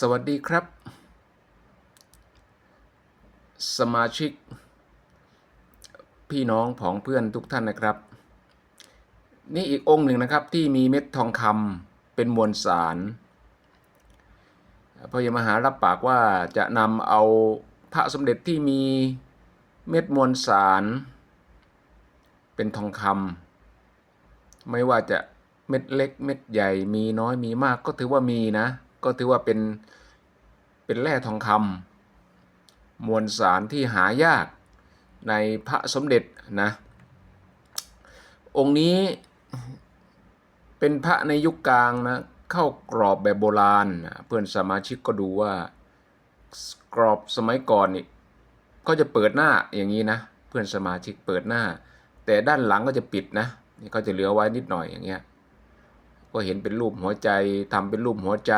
สวัสดีครับ สมาชิก พี่น้องผองเพื่อนทุกท่านนะครับ นี่อีกองค์หนึ่งนะครับที่มีเม็ดทองคำเป็นมวลสารพระยมหารับปากว่าจะนำเอาพระสมเด็จที่มีเม็ดมวลสาร เป็นทองคำไม่ว่าจะเม็ดเล็กเม็ดใหญ่มีน้อยมีมากก็ถือว่ามีนะ ก็ถือว่าเป็นเป็นแร่ทองคำมวลสารที่หายากในพระสมเด็จนะองค์นี้เป็นพระในยุคกลางนะเข้ากรอบแบบโบราณ เพื่อนสมาชิกก็ดูว่ากรอบสมัยก่อนนี่ก็จะเปิดหน้าอย่างนี้นะ เพื่อนสมาชิกเปิดหน้า แต่ด้านหลังก็จะปิดนะนี่ก็จะเหลือไว้นิดหน่อยอย่างเงี้ย ก็เห็นเป็นรูปหัวใจทำเป็นรูปหัวใจ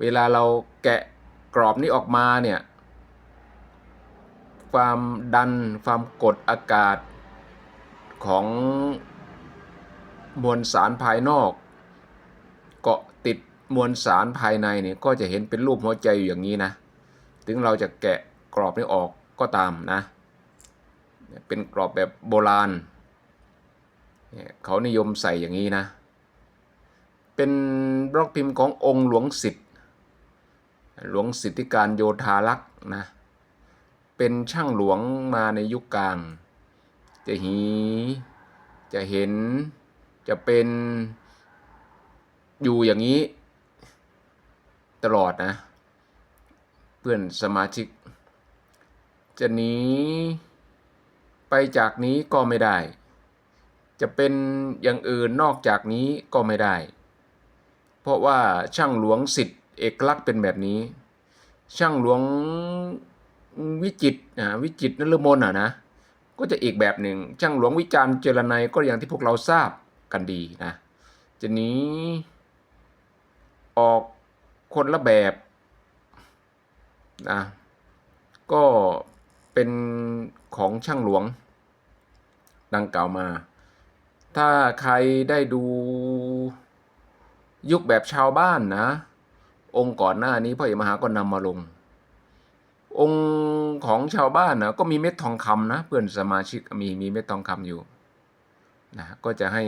เวลาเราแกะกรอบนี้ออกมาเนี่ย ความดันความกดอากาศของมวลสารภายนอก เกาะติดมวลสารภายในเนี่ยก็จะเห็นเป็นรูปหัวใจอยู่อย่างนี้นะ ถึงเราจะแกะกรอบนี้ออกก็ตามนะ เป็นกรอบแบบโบราณเนี่ยเขานิยมใส่อย่างนี้นะ เป็นบล็อกพิมพ์ขององค์หลวงสิทธิ์หลวงสิทธิการโยธารักษ์นะเป็นช่างหลวงมาในยุคกลาง จะหีจะเห็นจะเป็นอยู่อย่างนี้ตลอดนะ เพื่อนสมาชิก จะหนีไปจากนี้ก็ไม่ได้ จะเป็นอย่างอื่นนอกจากนี้ก็ไม่ได้ เพราะว่าช่างหลวงสิทธิ์เอกลักษณ์เป็นแบบนี้ ช่างหลวงวิจิตนะวิจิตรนฤมลอะนะก็จะอีกแบบหนึ่งช่างหลวงวิจารณ์เจรนัยก็อย่างที่พวกเราทราบกันดีนะจะนี้ ออกคนละแบบนะก็เป็นของช่างหลวง ดังกล่าวมา ถ้าใครได้ดู ยุคแบบชาวบ้านนะ องค์ก่อนหน้านี้พ่อเอกมหาก็นำมาลง องค์ของชาวบ้านนะก็มีเม็ดทองคำนะ เพื่อนสมาชิกมีมีเม็ดทองคำอยู่นะก็จะให้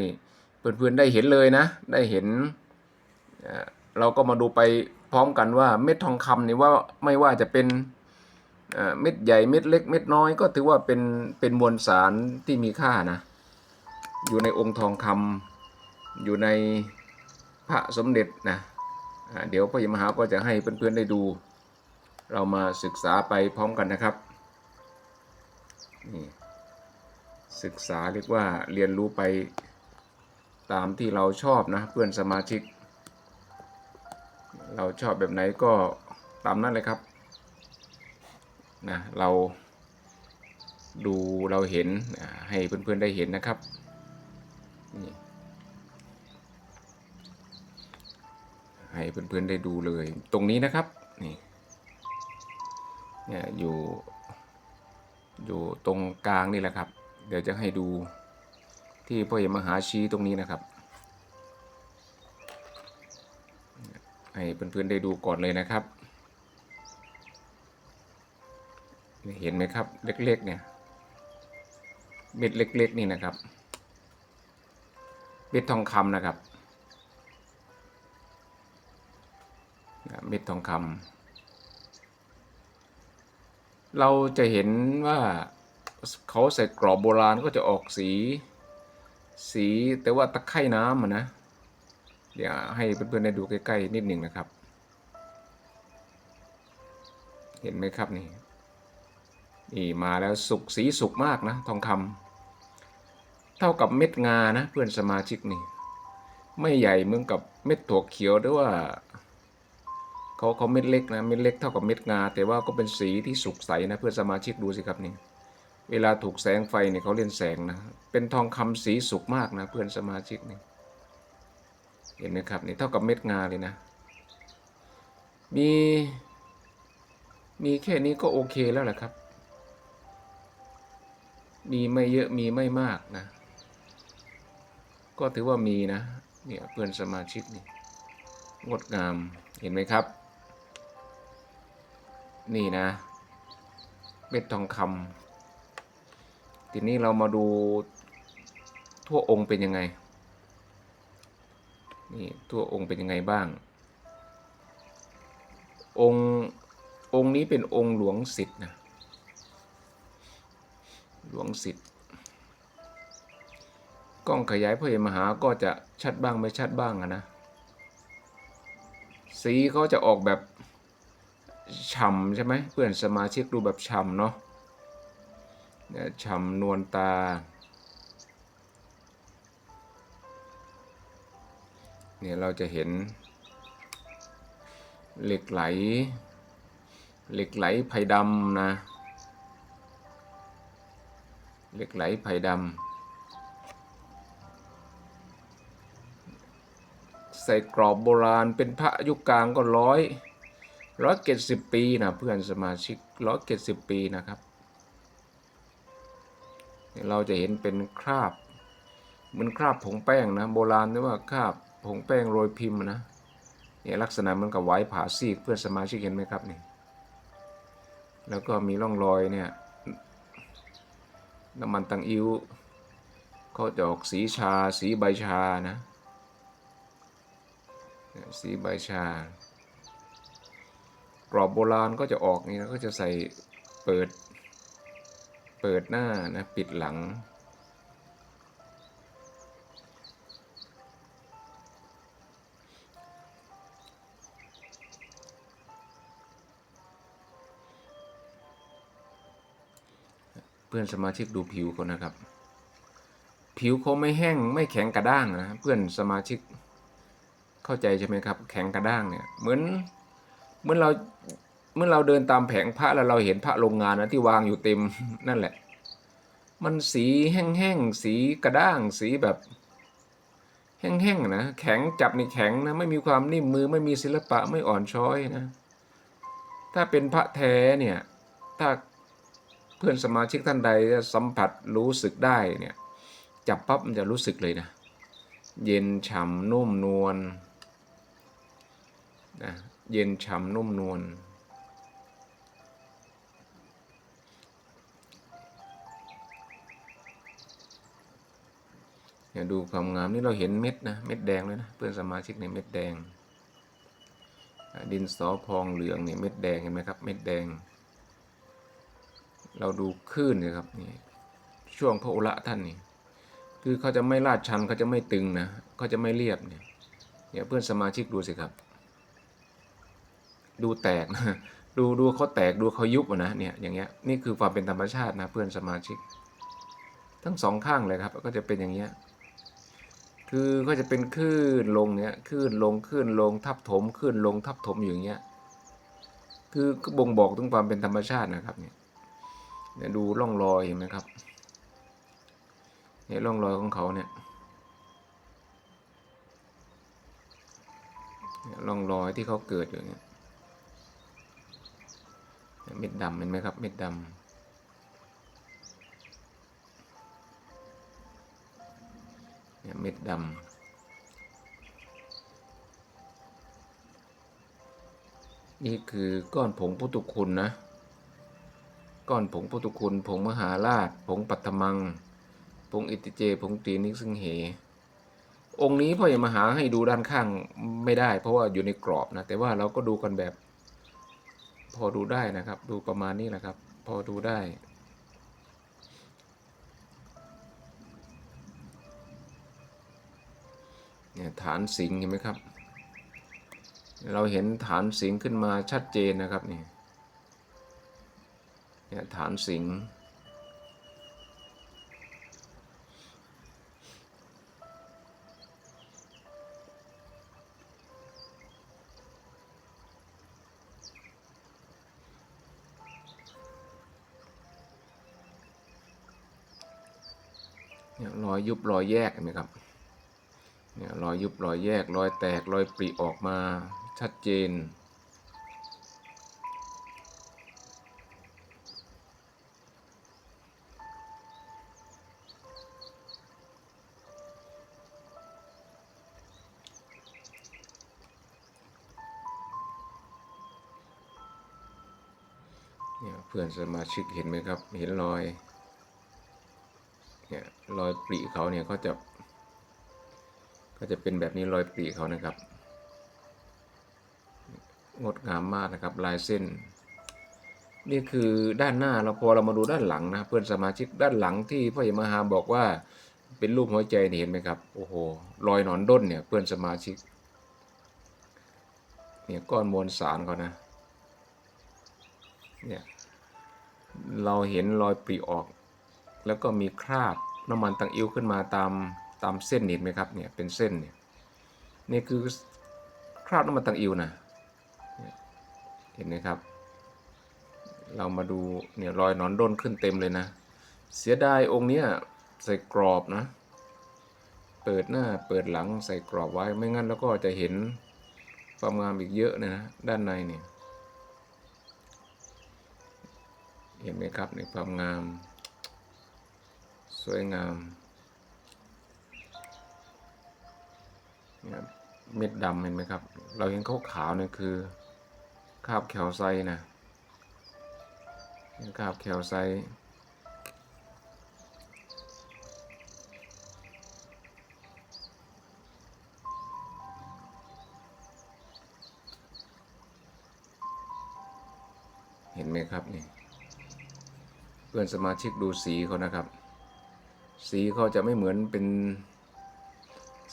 เพื่อนๆได้เห็นเลยนะ ได้เห็นเราก็มาดูไปพร้อมกันว่าเม็ดทองคำนี่ว่าไม่ว่าจะเป็นเอ่อเม็ดใหญ่เม็ดเล็ก เม็ดน้อยก็ถือว่าเป็นเป็นมวลสารที่มีค่านะ อยู่ในองค์ทองคำอยู่ใน พระสมเด็จนะเดี๋ยวพระยมหาก็จะให้เพื่อนๆได้ดู เรามาศึกษาไปพร้อมกันนะครับนี่ศึกษาเรียกว่าเรียนรู้ไปตามที่เราชอบนะเพื่อนสมาชิก เราชอบแบบไหนก็ตามนั้นเลยครับนะเราดูเราเห็นให้เพื่อนๆได้เห็นนะครับนี่ ให้เพื่อนๆได้ดูเลย ตรงนี้นะครับนี่เนี่ยอยู่ อยู่ตรงกลางนี่แหละครับ เดี๋ยวจะให้ดูที่พ่อเอกมหาชี้ตรงนี้นะครับ ให้เพื่อนๆได้ดูก่อนเลยนะครับเห็นไหมครับ เล็กๆเนี่ยเม็ดเล็ก ๆ นี่นะครับเม็ดทองคำนะครับ เม็ดทองคำเราจะเห็นว่าเขาใส่กรอบโบราณก็จะออกสีสีแต่ว่าตะไคร่น้ำนะ เดี๋ยวให้เพื่อนๆได้ดูใกล้ๆนิดหนึ่งนะครับ เห็นไหมครับนี่นี่มาแล้วสุกสีสุกมากนะทองคำเท่ากับเม็ดงานะเพื่อนสมาชิกนี่ ไม่ใหญ่เหมือนกับเม็ดถั่วเขียวด้วยว่า เขาเขาเม็ดเล็กนะเม็ดเล็กเท่ากับเม็ดงา แต่ว่าก็เป็นสีที่สุกใสนะเพื่อนสมาชิกดูสิครับนี่เวลาถูกแสงไฟเนี่ยเขาเล่นแสงนะเป็นทองคำสีสุกมากนะเพื่อนสมาชิกนี่เห็นไหมครับนี่เท่ากับเม็ดงาเลยนะ มีมีแค่นี้ก็โอเคแล้วแหละครับ มีไม่เยอะมีไม่มากนะ ก็ถือว่ามีนะเนี่ยเพื่อนสมาชิกนี่งดงามเห็นไหมครับ นี่นะเม็ดทองคำทีนี้เรามาดูทั่วองค์เป็นยังไง นี่ทั่วองค์เป็นยังไงบ้าง องค์องค์นี้เป็นองค์หลวงสิทธิ์นะ หลวงสิทธิ์ กล้องขยายพระเอกมหาก็จะชัดบ้างไม่ชัดบ้างอะนะ สีเขาจะออกแบบ ฉ่ำใช่ไหมเพื่อนสมาชิกดูแบบฉ่ำเนาะฉ่ำนวลตา เนี่ยเราจะเห็น เหล็กไหล เหล็กไหลไผ่ดำนะ เหล็กไหลไผ่ดำใส่กรอบโบราณเป็นพระยุคกลางก็ร้อย ร้อยเจ็ดสิบปีนะเพื่อนสมาชิกร้อยเจ็ดสิบปีนะครับเนี่ยเราจะเห็นเป็นคราบเหมือนคราบผงแป้งนะโบราณเรียกว่าคราบผงแป้งโรยพิมพ์นะเนี่ยลักษณะมันกับไว้ผ่าซีกเพื่อนสมาชิกเห็นไหมครับนี่แล้วก็มีร่องรอยเนี่ยน้ำมันตังอิ้วเขาจะออกสีชาสีใบชานะสีใบชา กรอบโบราณก็จะออกนี่นะก็จะใส่เปิด เปิดหน้านะปิดหลัง เพื่อนสมาชิกดูผิวเขานะครับ ผิวเขาไม่แห้งไม่แข็งกระด้างนะเพื่อนสมาชิกเข้าใจใช่ไหมครับ แข็งกระด้างเนี่ยเหมือน เมื่อเราเมื่อเราเดินตามแผงพระแล้วเราเห็นพระโรงงานนะที่วางอยู่เต็มนั่นแหละ มันสีแห้งๆสีกระด้างสีแบบแห้งๆนะแข็งจับนี่แข็งนะไม่มีความนิ่มมือไม่มีศิลปะไม่อ่อนช้อยนะ ถ้าเป็นพระแท้เนี่ยถ้าเพื่อนสมาชิกท่านใดสัมผัสรู้สึกได้เนี่ยจับปั๊บมันจะรู้สึกเลยนะ เย็นฉ่ำนุ่มนวลนะ เย็นฉ่ำนุ่มนวลเนี่ยดูความงามนี่เราเห็นเม็ดนะเม็ดแดงเลยนะเพื่อนสมาชิกในยเม็ดแดง ดินสอพองเหลืองเนี่ยเม็ดแดงเห็นไหมครับ เม็ดแดง เราดูคลื่นนี่ยครับนี่ช่วงพระอุระท่านนี่คือเขาจะไม่ลาดชันเขาจะไม่ตึงนะเขาจะไม่เรียบเนี่ยเนี่ยเพื่อนสมาชิกดูสิครับ ดูแตกนะดูดูเขาแตกดูเขายุบนะเนี่ยอย่างเงี้ยนี่คือความเป็นธรรมชาตินะเพื่อนสมาชิก ทั้งสองข้างเลยครับ ก็จะเป็นอย่างเงี้ยคือก็จะเป็นคลื่นลงเนี่ยคลื่นลงคลื่นลงทับถมคลื่นลงทับถมอย่างเงี้ยคือก็บ่งบอกถึงความเป็นธรรมชาตินะครับเนี่ยเนี่ยดูร่องรอยเห็นไหมครับเนี่ยร่องรอยของเขาเนี่ยเนี่ยร่องรอยที่เขาเกิดอยู่เนี่ย เม็ดดำเห็นไหมครับ เม็ดดำเนี่ยเม็ดดำนี่คือก้อนผงพุทธคุณนะ ก้อนผงพุทธคุณ ผงมหาราช ผงปัตมัง ผงอิติเจ ผงตีนิซึ่งเห องค์นี้พ่ออย่มาหาให้ดูด้านข้างไม่ได้ เพราะว่าอยู่ในกรอบนะ แต่ว่าเราก็ดูกันแบบ พอดูได้นะครับ ดูประมาณนี้แหละครับ พอดูได้ เนี่ยฐานสิงเห็นไหมครับ เราเห็นฐานสิงขึ้นมาชัดเจนนะครับนี่เนี่ยฐานสิงห์ เนี่ยรอยยุบรอยแยกเห็นไหมครับเนี่ยรอยยุบรอยแยกรอยแตกรอยปริออกมาชัดเจนเพื่อนสมาชิกเห็นไหมครับ เห็นรอย เนี่ยรอยปริเขาเนี่ยเขาจะ ก็จะเป็นแบบนี้รอยปริเขานะครับงดงามมากนะครับลายเส้น นี่คือด้านหน้าเราพอเรามาดูด้านหลังนะเพื่อนสมาชิกด้านหลังที่พ่อใหญ่มหาบอกว่าเป็นรูปหัวใจเห็นไหมครับโอ้โหรอยหนอนด้นเนี่ยเพื่อนสมาชิกเนี่ยก้อนมวลสารเขานะเนี่ยเราเห็นรอยปริออก แล้วก็มีคราบน้ำมันตังอิ้วขึ้นมาตามตามเส้นเห็นไหมครับเนี่ยเป็นเส้นเนี่ยนี่คือคราบน้ำมันตังอิ้วนะเห็นไหมครับ เรามาดูเนี่ยรอยหนอนด้นขึ้นเต็มเลยนะ เสียดายองค์เนี้ยใส่กรอบนะ เปิดหน้าเปิดหลังใส่กรอบไว้ไม่งั้นแล้วก็จะเห็นความงามอีกเยอะนะด้านในเนี่ยเห็นไหมครับในความงาม สวยงามเนี่ยเม็ดดำเห็นไหมครับ เราเห็นขาวขาวเนี่ยคือคาบแคลไซนะคาบแคลไซเห็นไหมครับนี่ เพื่อนสมาชิกดูสีเขานะครับ สีเขาจะไม่เหมือนเป็น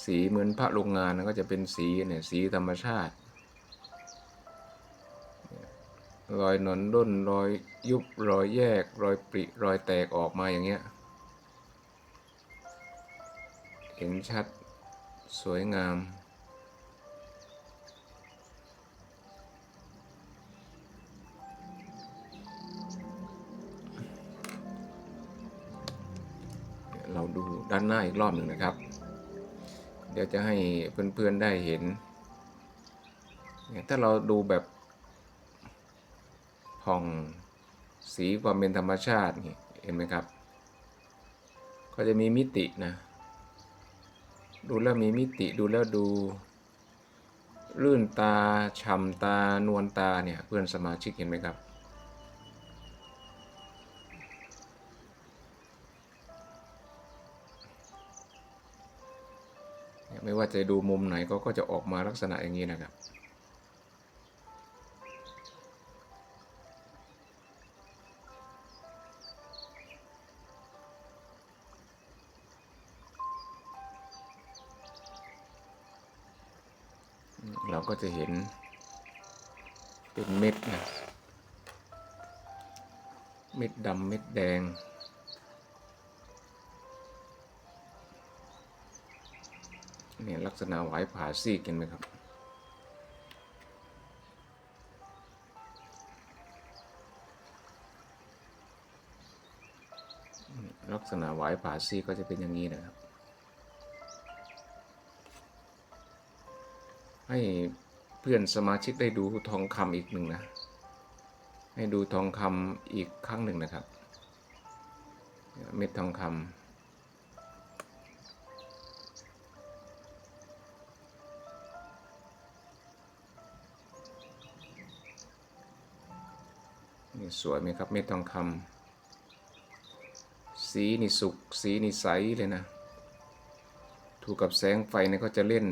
สีเหมือนพระโรงงานนะก็จะเป็นสีเนี่ยสีธรรมชาติรอยหนอนด้นรอยยุบรอยแยก รอยปริรอยแตกออกมาอย่างเงี้ย เห็นชัดสวยงาม ด้านหน้าอีกรอบหนึ่งนะครับ เดี๋ยวจะให้เพื่อนๆได้เห็น ถ้าเราดูแบบผ่องสีความเป็นธรรมชาตินี่เห็นไหมครับ ก็จะมีมิตินะ ดูแล้วมีมิติดูแล้วดูลื่นตาฉ่ำตานวลตาเนี่ยเพื่อนสมาชิกเห็นไหมครับ ไม่ว่าจะดูมุมไหนก็ก็จะออกมาลักษณะอย่างนี้นะครับ เราก็จะเห็นเป็นเม็ดนะ เม็ดดำเม็ดแดง เนี่ยลักษณะหวายผ่าซีกเห็นไหมครับลักษณะหวายผ่าซีกก็จะเป็นอย่างนี้นะครับ ให้เพื่อนสมาชิกได้ดูทองคำอีกหนึ่งนะ ให้ดูทองคำอีกครั้งหนึ่งนะครับ เม็ดทองคำ สวยไหมครับเม็ดทองคำสีนี่สุกสีนี่ใสเลยนะ ถูกกับแสงไฟเนี่ยก็จะเล่น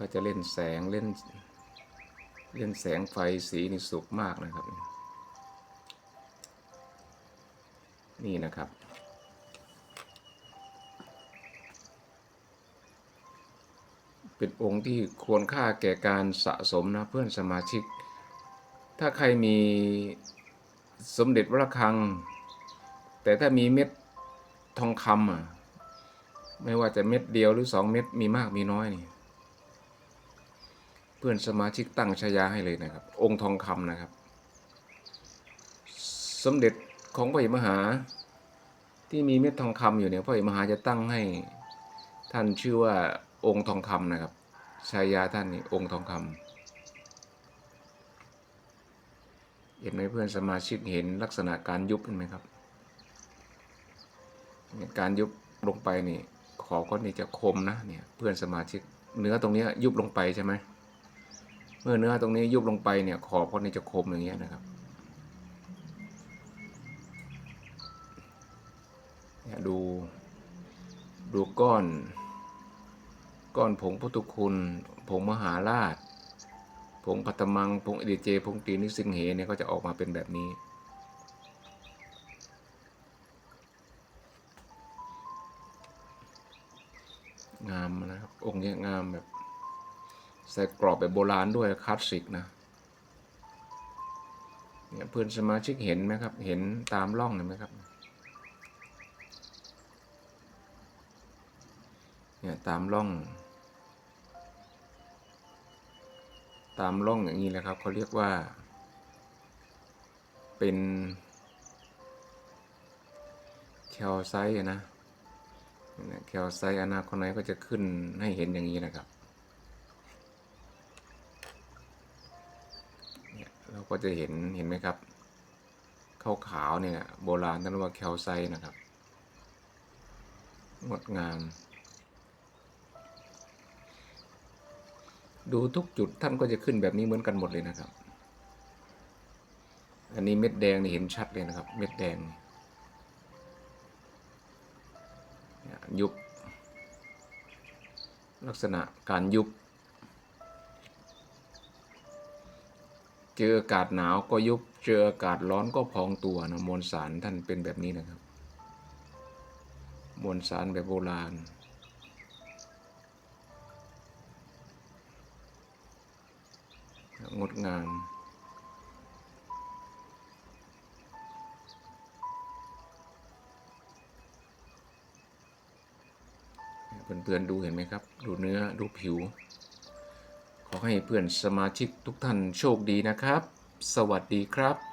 ก็จะเล่นแสงเล่นเล่นแสงไฟสีนี่สุกมากนะครับ นี่นะครับเป็นองค์ที่ควรค่าแก่การสะสมนะเพื่อนสมาชิก ถ้าใครมีสมเด็จพระฆัง แต่ถ้ามีเม็ดทองคำอะไม่ว่าจะเม็ดเดียวหรือสองเม็ดมีมากมีน้อยนี่ เพื่อนสมาชิกตั้งฉายาให้เลยนะครับ องค์ทองคำนะครับ สมเด็จของพระมหา ที่มีเม็ดทองคำอยู่เนี่ยพระมหาจะตั้งให้ท่านชื่อว่าองค์ทองคำนะครับฉายาท่านนี่องค์ทองคำ เห็นไหมเพื่อนสมาชิกเห็นลักษณะการยุบเห็นไหมครับ การยุบลงไปนี่ขอบก็นี่จะคมนะเนี่ยเพื่อนสมาชิกเนื้อตรงนี้ยุบลงไปใช่ไหมเมื่อเนื้อตรงนี้ยุบลงไปเนี่ยขอบเขานี่จะคมอย่างเงี้ยนะครับเนี่ยดูดูก้อน ก้อนผงพุทธคุณผงมหาราช งปัตมังผงเอเดเจผงตีนิสิงเหเนี่ยก็จะออกมาเป็นแบบนี้ งามนะครับ องค์เนี้ยงามแบบ ใส่กรอบแบบโบราณด้วยคลาสสิกนะเนี่ยเพื่อนสมาชิกเห็นไหมครับ เห็นตามร่องเห็นไหมครับเนี่ยตามร่อง ตามร่องอย่างนี้แหละครับเขาเรียกว่า เป็นแคลไซต์นะแคลไซต์อนาคตไหนก็จะขึ้นให้เห็นอย่างนี้นะครับเนี่ยเราก็จะเห็นเห็นไหมครับขาวขาวๆเนี่ยโบราณท่านเรียกว่าแคลไซนะครับ งดงาม ดูทุกจุดท่านก็จะขึ้นแบบนี้เหมือนกันหมดเลยนะครับ อันนี้เม็ดแดงนี่เห็นชัดเลยนะครับ เม็ดแดงยยุบลักษณะการยุบ เจออากาศหนาวก็ยุบ เจออากาศร้อนก็พองตัวนะมวลสารท่านเป็นแบบนี้นะครับ มวลสารแบบโบราณ งดงาม เพื่อนๆดูเห็นไหมครับ ดูเนื้อดูผิว ขอให้เพื่อนสมาชิกทุกท่านโชคดีนะครับ สวัสดีครับ